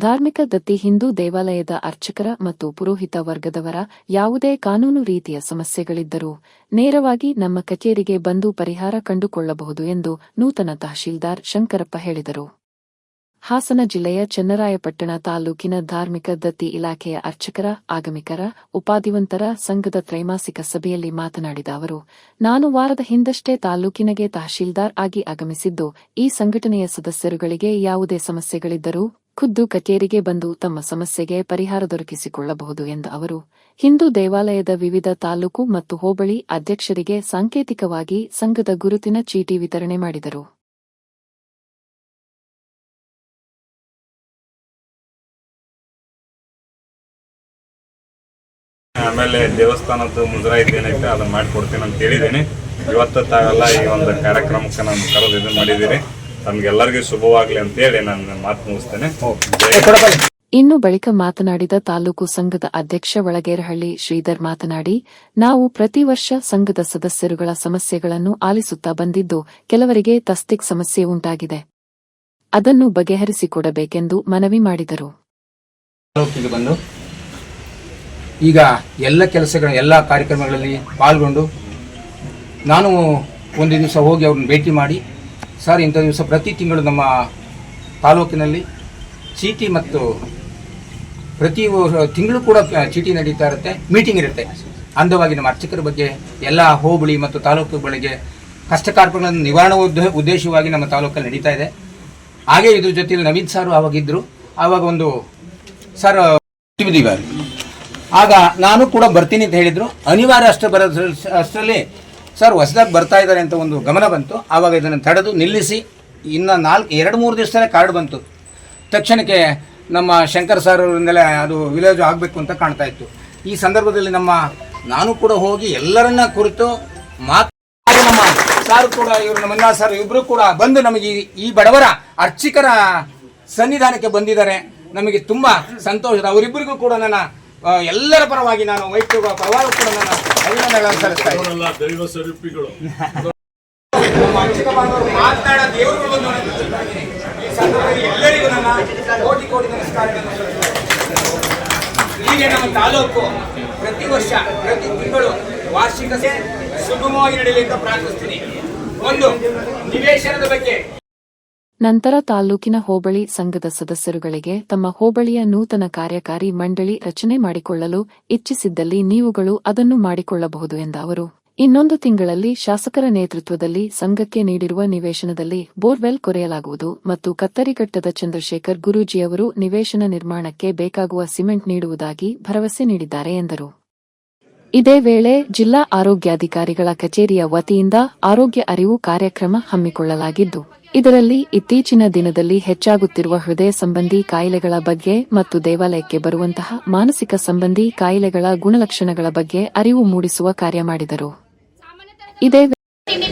ಧಾರ್ಮಿಕ ದತ್ತಿ ಹಿಂದೂ ದೇವಾಲಯದ ಅರ್ಚಕರ ಮತ್ತು ಪುರೋಹಿತ ವರ್ಗದವರ ಯಾವುದೇ ಕಾನೂನು ರೀತಿಯ ಸಮಸ್ಯೆಗಳಿದ್ದರೂ ನೇರವಾಗಿ ನಮ್ಮ ಕಚೇರಿಗೆ ಬಂದು ಪರಿಹಾರ ಕಂಡುಕೊಳ್ಳಬಹುದು ಎಂದು ನೂತನ ತಹಶೀಲ್ದಾರ್ ಶಂಕರಪ್ಪ ಹೇಳಿದರು. ಹಾಸನ ಜಿಲ್ಲೆಯ ಚನ್ನರಾಯಪಟ್ಟಣ ತಾಲೂಕಿನ ಧಾರ್ಮಿಕ ದತ್ತಿ ಇಲಾಖೆಯ ಅರ್ಚಕರ, ಆಗಮಿಕರ, ಉಪಾಧಿವಂತರ ಸಂಘದ ತ್ರೈಮಾಸಿಕ ಸಭೆಯಲ್ಲಿ ಮಾತನಾಡಿದ ಅವರು, ನಾನು ವಾರದ ಹಿಂದಷ್ಟೇ ತಾಲೂಕಿನಗೆ ತಹಶೀಲ್ದಾರ್ ಆಗಿ ಆಗಮಿಸಿದ್ದು, ಈ ಸಂಘಟನೆಯ ಸದಸ್ಯರುಗಳಿಗೆ ಯಾವುದೇ ಸಮಸ್ಯೆಗಳಿದ್ದರೂ ಖುದ್ದು ಕಚೇರಿಗೆ ಬಂದು ತಮ್ಮ ಸಮಸ್ಯೆಗೆ ಪರಿಹಾರ ದೊರಕಿಸಿಕೊಳ್ಳಬಹುದು ಎಂದ ಅವರು, ಹಿಂದೂ ದೇವಾಲಯದ ವಿವಿಧ ತಾಲೂಕು ಮತ್ತು ಹೋಬಳಿ ಅಧ್ಯಕ್ಷರಿಗೆ ಸಾಂಕೇತಿಕವಾಗಿ ಸಂಘದ ಗುರುತಿನ ಚೀಟಿ ವಿತರಣೆ ಮಾಡಿದರು. ಆಮೇಲೆ ದೇವಸ್ಥಾನದ ಮುಜರಾಯಿ ಏನೈತೆ ಅದನ್ನ ಮಾಡಿಕೊಡ್ತೀನಿ ಅಂತ ಹೇಳಿದ್ದೀನಿ. ಇವತ್ತು ತಾವೆಲ್ಲ ಈ ಒಂದು ಕಾರ್ಯಕ್ರಮಕ್ಕೆ ನಾನು ಕರೆದು ಇದು ಮಾಡಿದ್ದೀರಿ. ತಮ್ಗೆಲ್ಲರಿಗೂ ಶುಭವಾಗ್ಲಿ ಅಂತೇಳಿ ನನ್ನ ಮಾತು ಮುಗಿಸ್ತೇನೆ. ಇನ್ನು ಬಳಿಕ ಮಾತನಾಡಿದ ತಾಲೂಕು ಸಂಘದ ಅಧ್ಯಕ್ಷ ಒಳಗೇರಹಳ್ಳಿ ಶ್ರೀಧರ್ ಮಾತನಾಡಿ ನಾವು ಪ್ರತಿ ವರ್ಷ ಸಂಘದ ಸದಸ್ಯರುಗಳ ಸಮಸ್ಯೆಗಳನ್ನು ಆಲಿಸುತ್ತಾ ಬಂದಿದ್ದು ಕೆಲವರಿಗೆ ತಸ್ತಿಕ್ ಸಮಸ್ಯೆ ಉಂಟಾಗಿದೆ. ಅದನ್ನು ಬಗೆಹರಿಸಿಕೊಡಬೇಕೆಂದು ಮನವಿ ಮಾಡಿದರು. ಬಂದು ಈಗ ಎಲ್ಲ ಕೆಲಸಗಳ ಎಲ್ಲ ಕಾರ್ಯಕ್ರಮಗಳಲ್ಲಿ ಪಾಲ್ಗೊಂಡು ನಾನು ಒಂದು ದಿವಸ ಹೋಗಿ ಅವ್ರನ್ನ ಭೇಟಿ ಮಾಡಿ ಸರ್ ಇಂಥ ದಿವಸ ಪ್ರತಿ ತಿಂಗಳು ನಮ್ಮ ತಾಲೂಕಿನಲ್ಲಿ ಚೀಟಿ ಮತ್ತು ಪ್ರತಿ ತಿಂಗಳು ಕೂಡ ಚೀಟಿ ನಡೀತಾ ಇರುತ್ತೆ ಮೀಟಿಂಗ್ ಇರುತ್ತೆ. ಅಂದವಾಗಿ ನಮ್ಮ ಅರ್ಚಕರ ಬಗ್ಗೆ ಎಲ್ಲ ಹೋಬಳಿ ಮತ್ತು ತಾಲೂಕುಗಳಿಗೆ ಕಷ್ಟ ಕಾರ್ಪಣ್ಯಗಳನ್ನು ನಿವಾರಣ ಉದ್ದ- ಉದ್ದೇಶವಾಗಿ ನಮ್ಮ ತಾಲೂಕಲ್ಲಿ ನಡೀತಾ ಇದೆ. ಹಾಗೆ ಇದ್ರ ಜೊತೆಯಲ್ಲಿ ನವೀನ್ ಸಾರು ಆವಾಗಿದ್ದರು ಆವಾಗ ಒಂದು ಸರ್ ಆಗ ನಾನು ಕೂಡ ಬರ್ತೀನಿ ಅಂತ ಹೇಳಿದರು. ಅನಿವಾರ್ಯ ಅಷ್ಟು ಬರೋ ಅಷ್ಟರಲ್ಲಿ ಸರ್, ಹೊಸದಾಗಿ ಬರ್ತಾ ಇದ್ದಾರೆ ಅಂತ ಒಂದು ಗಮನ ಬಂತು. ಆವಾಗ ಇದನ್ನು ತಡೆದು ನಿಲ್ಲಿಸಿ ಇನ್ನು ನಾಲ್ಕು, ಎರಡು, ಮೂರು ದಿವಸದಲ್ಲೇ ಕಾರ್ಡ್ ಬಂತು. ತಕ್ಷಣಕ್ಕೆ ನಮ್ಮ ಶಂಕರ್ ಸರ್ ಅವರಿಂದಲೇ ಅದು ವಿಲೇಜ್ ಆಗಬೇಕು ಅಂತ ಕಾಣ್ತಾ ಇತ್ತು. ಈ ಸಂದರ್ಭದಲ್ಲಿ ನಮ್ಮ, ನಾನು ಕೂಡ ಹೋಗಿ ಎಲ್ಲರನ್ನ ಕುರಿತು ಮಾತು ನಮ್ಮ ಸಾರ್ ಕೂಡ, ಇವರು ನಮ್ಮ ಸರ್ ಇಬ್ಬರು ಕೂಡ ಬಂದು ನಮಗೆ ಈ- ಈ ಬಡವರ ಅರ್ಚಕರ ಸನ್ನಿಧಾನಕ್ಕೆ ಬಂದಿದ್ದಾರೆ. ನಮಗೆ ತುಂಬ ಸಂತೋಷ ಅವರಿಬ್ಬರಿಗೂ ಕೂಡ ನನ್ನ ಎಲ್ಲರ ಪರವಾಗಿ ನಾನು ವೈಯಕ್ತಿಕ ಪರವಾಗಿ ಕೂಡ ನನ್ನ ನಮ್ಮ ಅರ್ಚಕ ಬಾಂಧವರು ಮಾತನಾಡ ದೇವರುಗಳು. ಈ ಸಂದರ್ಭದಲ್ಲಿ ಎಲ್ಲರಿಗೂ ನನ್ನ ಕೋಟಿ ಕೋಟಿ ನಮಸ್ಕಾರಗಳನ್ನು. ಹೀಗೆ ನಮ್ಮ ತಾಲೂಕು ಪ್ರತಿ ವರ್ಷ ಪ್ರತಿ ತಿಂಗಳು ವಾರ್ಷಿಕ ಸುಗಮವಾಗಿ ನಡೆಯಲಿ ಅಂತ ಪ್ರಾರ್ಥಿಸ್ತೀನಿ ಒಂದು ನಿವೇಶನದ ಬಗ್ಗೆ ನಂತರ ತಾಲೂಕಿನ ಹೋಬಳಿ ಸಂಘದ ಸದಸ್ಯರುಗಳಿಗೆ ತಮ್ಮ ಹೋಬಳಿಯ ನೂತನ ಕಾರ್ಯಕಾರಿ ಮಂಡಳಿ ರಚನೆ ಮಾಡಿಕೊಳ್ಳಲು ಇಚ್ಛಿಸಿದ್ದಲ್ಲಿ ನೀವುಗಳು ಅದನ್ನು ಮಾಡಿಕೊಳ್ಳಬಹುದು ಎಂದ ಅವರು ಇನ್ನೊಂದು ತಿಂಗಳಲ್ಲಿ ಶಾಸಕರ ನೇತೃತ್ವದಲ್ಲಿ ಸಂಘಕ್ಕೆ ನೀಡಿರುವ ನಿವೇಶನದಲ್ಲಿ ಬೋರ್ವೆಲ್ ಕೊರೆಯಲಾಗುವುದು ಮತ್ತು ಕತ್ತರಿಘಟ್ಟದ ಚಂದ್ರಶೇಖರ್ ಗುರೂಜಿಯವರು ನಿವೇಶನ ನಿರ್ಮಾಣಕ್ಕೆ ಬೇಕಾಗುವ ಸಿಮೆಂಟ್ ನೀಡುವುದಾಗಿ ಭರವಸೆ ನೀಡಿದ್ದಾರೆ ಎಂದರು. ಇದೇ ವೇಳೆ ಜಿಲ್ಲಾ ಆರೋಗ್ಯಾಧಿಕಾರಿಗಳ ಕಚೇರಿಯ ವತಿಯಿಂದ ಆರೋಗ್ಯ ಅರಿವು ಕಾರ್ಯಕ್ರಮ ಹಮ್ಮಿಕೊಳ್ಳಲಾಗಿದ್ದು ಇದರಲ್ಲಿ ಇತ್ತೀಚಿನ ದಿನದಲ್ಲಿ ಹೆಚ್ಚಾಗುತ್ತಿರುವ ಹೃದಯ ಸಂಬಂಧಿ ಕಾಯಿಲೆಗಳ ಬಗ್ಗೆ ಮತ್ತು ದೇವಾಲಯಕ್ಕೆ ಬರುವಂತಹ ಮಾನಸಿಕ ಸಂಬಂಧಿ ಕಾಯಿಲೆಗಳ ಗುಣಲಕ್ಷಣಗಳ ಬಗ್ಗೆ ಅರಿವು ಮೂಡಿಸುವ ಕಾರ್ಯ ಮಾಡಿದರು. ಇದೇ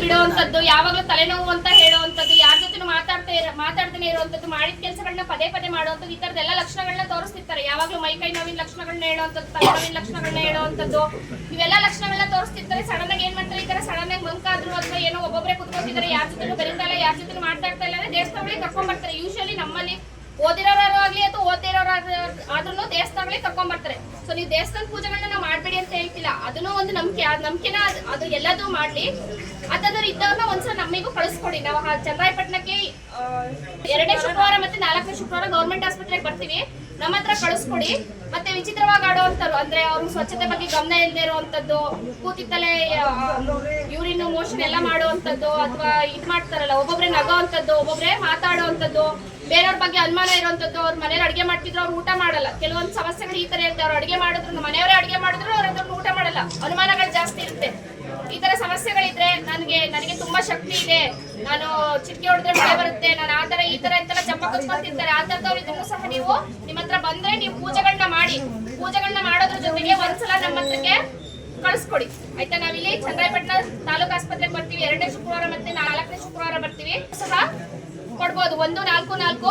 ಬಿಡುವಂತದ್ದು, ಯಾವಾಗ್ಲೂ ತಲೆನೋವು ಅಂತ ಹೇಳುವಂತದ್ದು, ಯಾರ ಜೊತೆ ಮಾತಾಡ್ತಾ ಮಾತಾಡ್ತಾನೆ ಇರುವಂತದ್ದು, ಮಾಡಿದ ಕೆಲಸಗಳನ್ನ ಪದೇ ಪದೇ ಮಾಡುವಂತದ್ದು, ಈ ತರದ ಎಲ್ಲ ಲಕ್ಷಣಗಳನ್ನ ತೋರಿಸ್ತಿರ್ತಾರೆ. ಯಾವಾಗ್ಲೂ ಮೈ ಕೈ ನೋವಿನ ಲಕ್ಷಣಗಳನ್ನ ಹೇಳುವಂತದ್ದು, ತಲೆನೋವಿನ ಲಕ್ಷಣಗಳನ್ನ ಹೇಳುವಂತದ್ದು, ಇವೆಲ್ಲ ಲಕ್ಷಣಗಳನ್ನ ತೋರಿಸ್ತಿರ್ತಾರೆ. ಸಡನ್ ಆಗಿ ಏನ್ ಮಾಡ್ತಾರೆ ಈ ತರ ಆಗಿ ಮಂಕಾದ್ರು ಅಥವಾ ಏನೋ ಒಬ್ಬೊಬ್ಬರೇ ಕುತ್ಕೊತಿದ್ದಾರೆ ಯಾರ ಜೊತೆ ಬರೀತಾ ಇಲ್ಲ, ಯಾರ ಜೊತೆ ಮಾತಾಡ್ತಾ ಇಲ್ಲ ಅಂದ್ರೆ ದೇವಸ್ಥಾನಗಳಿಗೆ ಕರ್ಕೊಂಡ್ ಬರ್ತಾರೆ ಯೂಶಲಿ ನಮ್ಮಲ್ಲಿ ಓದಿರೋರು ಆಗ್ಲಿ ಅಥವಾ ಓದಿರೋರು ಆದ್ರೂ ದೇವಸ್ಥಾನಗಳಿಗೆ ಕರ್ಕೊಂಡ್ ಸೊ ನೀವು ದೇವಸ್ಥಾನ ಪೂಜೆಗಳನ್ನ ನಾವು ಮಾಡ್ಬೇಡಿ ಅಂತ ಹೇಳ್ತಿಲ್ಲ. ಅದನ್ನೂ ಒಂದು ನಂಬಿಕೆ ನಂಬಿಕೆನ ಅದ್- ಎಲ್ಲದೂ ಮಾಡ್ಲಿ. ಅದಾದ್ರೂ ಇದ್ದವ್ರನ್ನ ಒಂದ್ಸಲ ನಮಗೂ ಕಳಿಸ್ಕೊಡಿ. ನಾವು ಚಂದ್ರಾಯಪಟ್ಟಣಕ್ಕೆ ಎರಡನೇ ಶುಕ್ರವಾರ ಮತ್ತೆ ನಾಲ್ಕನೇ ಶುಕ್ರವಾರ ಗೌರ್ಮೆಂಟ್ ಆಸ್ಪತ್ರೆಗೆ ಬರ್ತೀವಿ. ನಮ್ಮ ಹತ್ರ ಕಳಿಸ್ಕೊಡಿ. ಮತ್ತೆ ವಿಚಿತ್ರವಾಗಿ ಆಡೋವಂಥವ್ರು ಅಂದ್ರೆ ಅವ್ರ ಸ್ವಚ್ಛತೆ ಬಗ್ಗೆ ಗಮನ ಇಲ್ಲದೆ ಇರುವಂತದ್ದು, ಕೂತಿತ್ತಲೇ ಯೂರಿನ್ ಮೋಷನ್ ಎಲ್ಲ ಮಾಡುವಂತದ್ದು, ಅಥವಾ ಇದ್ ಮಾಡ್ತಾರಲ್ಲ, ಒಬ್ಬೊಬ್ರೆ ನಗೋವಂಥದ್ದು ಒಬ್ಬೊಬ್ರೆ ಮಾತಾಡುವಂಥದ್ದು ಬೇರೆಯವ್ರ ಬಗ್ಗೆ ಅನುಮಾನ ಇರುವಂತದ್ದು, ಅವ್ರ ಮನೇಲಿ ಅಡಿಗೆ ಮಾಡ್ತಿದ್ರು, ಅವ್ರು ಊಟ ಮಾಡಲ್ಲ. ಕೆಲವೊಂದು ಸಮಸ್ಯೆಗಳು ಈ ತರ ಇರುತ್ತೆ ಅವ್ರು ಅಡಿಗೆ ಮಾಡಿದ್ರು, ಮನೆಯವರೇ ಅಡಿಗೆ ಮಾಡಿದ್ರು, ಅವ್ರ ಊಟ ಮಾಡಲ್ಲ. ಅನುಮಾನಗಳು ಜಾಸ್ತಿ ಇರುತ್ತೆ. ಈ ತರ ಸಮಸ್ಯೆಗಳಿದ್ರೆ ನನಗೆ ನನಗೆ ತುಂಬಾ ಶಕ್ತಿ ಇದೆ. ನಾನು ಚಿಟ್ಕೆ ಹೊಡೆದ್ರೆ ಮಳೆ ಬರುತ್ತೆ. ನಾನು ಆ ತರ, ಈ ತರ ಎಂತೆಲ್ಲ ಜಂಪ ಕುತ್ಕೊಂತಿರ್ತಾರೆ. ಆ ಸಹ ನೀವು ನಿಮ್ಮ ಹತ್ರ ಬಂದ್ರೆ ನೀವು ಪೂಜೆಗಳನ್ನ ಮಾಡಿ ಪೂಜೆಗಳನ್ನ ಮಾಡೋದ್ರ ಜೊತೆಗೆ ಒಂದ್ಸಲ ನಮ್ಮ ಹತ್ರಕ್ಕೆ ಕಳಿಸ್ಕೊಡಿ. ಆಯ್ತಾ? ನಾವಿಲ್ಲಿ ಚಂದ್ರಾಯಪಟ್ಟಣ ತಾಲೂಕು ಆಸ್ಪತ್ರೆಗೆ ಬರ್ತೀವಿ. ಎರಡನೇ ಶುಕ್ರವಾರ ಮತ್ತೆ ನಾಲ್ಕನೇ ಶುಕ್ರವಾರ ಬರ್ತೀವಿ. ಸಹ ಕೊಡ್ಬೋದು. ಒಂದು, ನಾಲ್ಕು ನಾಲ್ಕು,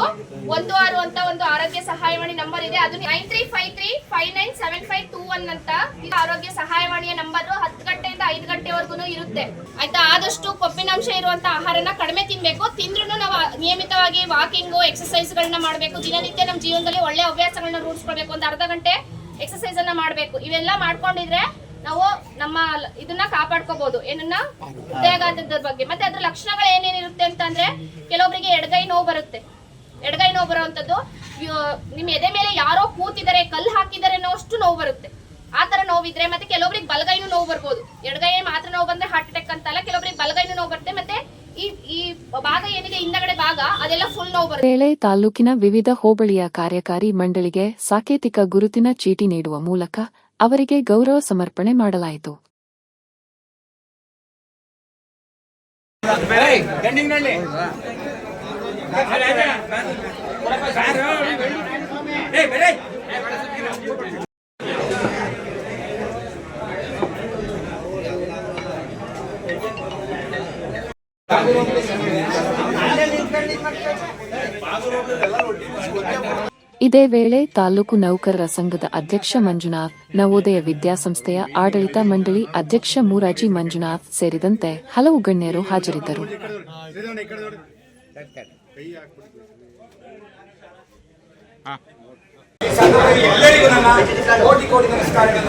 ಒಂದು, ಆರು ಅಂತ ಒಂದು ಆರೋಗ್ಯ ಸಹಾಯವಾಣಿ ನಂಬರ್ ಇದೆ. ಅದು nine three five three five nine seven five two one ಅಂತ. ಇದು ಆರೋಗ್ಯ ಸಹಾಯವಾಣಿಯ ನಂಬರ್. ಐದು ಗಂಟೆವರೆಗೂ ಇರುತ್ತೆ. ಆಯ್ತಾ? ಆದಷ್ಟು ಕೊಬ್ಬಿನಾಂಶ ಇರುವಂತ ಆಹಾರನ ಕಡಿಮೆ ತಿನ್ಬೇಕು. ತಿಂದ್ರೂ ನಾವು ನಿಯಮಿತವಾಗಿ ವಾಕಿಂಗು ಎಕ್ಸರ್ಸೈಸ್ ಗಳನ್ನ ಮಾಡಬೇಕು. ದಿನನಿತ್ಯ ನಮ್ಮ ಜೀವನದಲ್ಲಿ ಒಳ್ಳೆ ಹವ್ಯಾಸಗಳನ್ನ ರೂಢಿಸ್ಕೊಳ್ಬೇಕು ಒಂದು ಅರ್ಧ ಗಂಟೆ ಎಕ್ಸರ್ಸೈಸ್ ಅನ್ನ ಮಾಡಬೇಕು. ಇವೆಲ್ಲ ಮಾಡ್ಕೊಂಡಿದ್ರೆ ನಾವು ನಮ್ಮ ಇದನ್ನ ಕಾಪಾಡ್ಕೋಬಹುದು ಏನನ್ನ? ಹೃದಯಾಘಾತದ ಬಗ್ಗೆ. ಮತ್ತೆ ಅದ್ರ ಲಕ್ಷಣಗಳು ಏನೇನಿರುತ್ತೆ ಅಂತಂದ್ರೆ ಕೆಲವೊಬ್ಬರಿಗೆ ಎಡಗೈ ನೋವು ಬರುತ್ತೆ. ಎಡಗೈ ನೋವು ಬರುವಂತದ್ದು ನಿಮ್ ಎದೆ ಮೇಲೆ ಯಾರೋ ಕೂತಿದ್ದಾರೆ, ಕಲ್ಲು ಹಾಕಿದ್ದಾರೆ ಅನ್ನೋ ಅಷ್ಟು ನೋವು ಬರುತ್ತೆ. ಆ ತರ ನೋವಿದ್ರೆ ಮತ್ತೆ ಕೆಲವೊಬ್ರಿಗೆ ಬಲಗೈನು ನೋವು ಬರ್ಬೋದು. ಎಡಗೈ ಮಾತ್ರ ನೋವು ಬಂದ್ರೆ ಹಾರ್ಟ್ ಅಟ್ಯಾಕ್ ಅಂತಲ್ಲ ಕೆಲವೊಬ್ರಿಗೆ ಬಲಗೈನು ನೋವು ಬರುತ್ತೆ ಮತ್ತೆ ಈ ಈ ಭಾಗ ಏನಿದೆ ಹಿಂದಗಡೆ ಭಾಗ ಅದೆಲ್ಲ ಫುಲ್ ನೋವು ಬರುತ್ತೆ. ವೇಳೆ ತಾಲೂಕಿನ ವಿವಿಧ ಹೋಬಳಿಯ ಕಾರ್ಯಕಾರಿ ಮಂಡಳಿಗೆ ಸಾಕೇತಿಕ ಗುರುತಿನ ಚೀಟಿ ನೀಡುವ ಮೂಲಕ ಅವರಿಗೆ ಗೌರವ ಸಮರ್ಪಣೆ ಮಾಡಲಾಯಿತು. ಇದೇ ವೇಳೆ ತಾಲೂಕು ನೌಕರರ ಸಂಘದ ಅಧ್ಯಕ್ಷ ಮಂಜುನಾಥ್, ನವೋದಯ ವಿದ್ಯಾಸಂಸ್ಥೆಯ ಆಡಳಿತ ಮಂಡಳಿ ಅಧ್ಯಕ್ಷ ಮೂರಾಜಿ ಮಂಜುನಾಥ್ ಸೇರಿದಂತೆ ಹಲವು ಗಣ್ಯರು ಹಾಜರಿದ್ದರು. ಎಲ್ಲರಿಗೂ ನನ್ನ ಕೋಟಿ ಕೋಟಿ ನಮಸ್ಕಾರಗಳನ್ನು